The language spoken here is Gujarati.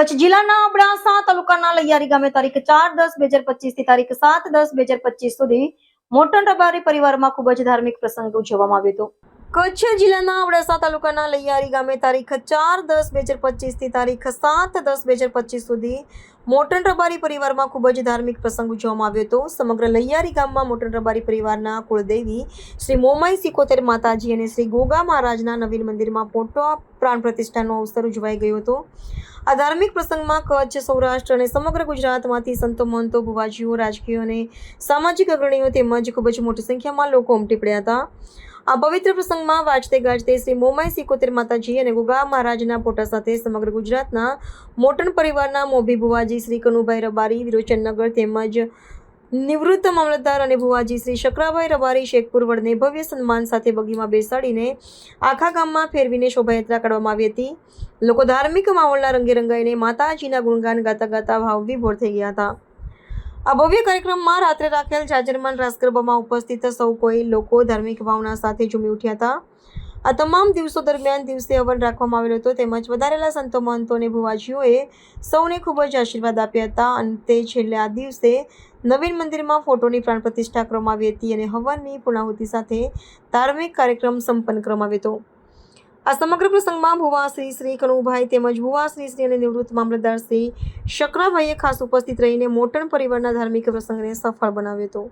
કચ્છ જિલ્લાના અબડાસા તાલુકાના લૈયારી ગામે તારીખ ચાર દસ બે હજાર પચીસથી તારીખ સાત દસ બે હજાર પચીસ સુધી મોટન રબારી પરિવારમાં ખૂબ જ ધાર્મિક પ્રસંગ ઉજવવામાં આવ્યો હતો. કચ્છ જિલ્લાના અબડાસા તાલુકાના લૈયારી ગામે તારીખ ચાર દસ બે હજાર પચીસથી તારીખ સાત દસ બે હજાર પચીસ સુધી મોટન રબારી પરિવારમાં ખૂબ જ ધાર્મિક પ્રસંગ ઉજવવામાં આવ્યો હતો. સમગ્ર લૈયારી ગામમાં મોટન રબારી પરિવારના કુળદેવી શ્રી મોમાઈ સિકોતેર માતાજી અને શ્રી ગોગા મહારાજના નવીન મંદિરમાં મોટો પ્રાણ પ્રતિષ્ઠાનો અવસર ઉજવાઈ ગયો હતો. આ ધાર્મિક પ્રસંગમાં કચ્છ, સૌરાષ્ટ્ર અને સમગ્ર ગુજરાતમાંથી સંતો મહંતો ભુવાજીઓ, રાજકીય અને સામાજિક અગ્રણીઓ તેમજ ખૂબ જ મોટી સંખ્યામાં લોકો ઉમટી પડ્યા હતા. આ પવિત્ર પ્રસંગમાં વાજતે ગાજતે શ્રી મોમાઈ સિકોતેર માતાજી અને ગુગા મહારાજના ફોટા સાથે સમગ્ર ગુજરાતના મોટન પરિવારના મોભી ભુવાજી શ્રી કનુભાઈ રબારી વિરોચનનગર તેમજ નિવૃત્ત મામલતદાર અને ભુવાજી શ્રી શકરાભાઈ રબારી, શેખપુર વડને ભવ્ય સન્માન સાથે બગીમાં બેસાડીને આખા ગામમાં ફેરવીને શોભાયાત્રા કાઢવામાં આવી હતી. લોકો ધાર્મિક માહોલના રંગે રંગાઈને માતાજીના ગુણગાન ગાતા ગાતા ભાવ વિભોર થઈ ગયા હતા. આ ભવ્ય કાર્યક્રમમાં રાત્રે રાખેલ જાજરમાન રાસ ઉપસ્થિત સૌ કોઈ લોકો ધાર્મિક ભાવના સાથે ઝૂમી ઉઠ્યા હતા. આ તમામ દિવસો દરમિયાન દિવસે હવન રાખવામાં આવેલો હતો. તેમજ વધારેલા સંતો, મહંતો અને ભુવાજીઓએ સૌને ખૂબ જ આશીર્વાદ આપ્યા હતા. અંતે છેલ્લે આ દિવસે નવીન મંદિરમાં ફોટોની પ્રાણ પ્રતિષ્ઠા કરવામાં આવી હતી અને હવનની પૂર્ણાહુતિ સાથે ધાર્મિક કાર્યક્રમ સંપન્ન કરવામાં આવ્યો હતો. આ સમગ્ર પ્રસંગમાં ભુવા શ્રી કનુભાઈ તેમજ ભુવા શ્રી શ્રી અને નિવૃત્ત મામલતદાર શ્રી શકરાભાઈએ ખાસ ઉપસ્થિત રહીને મોટણ પરિવારના ધાર્મિક પ્રસંગને સફળ બનાવ્યો હતો.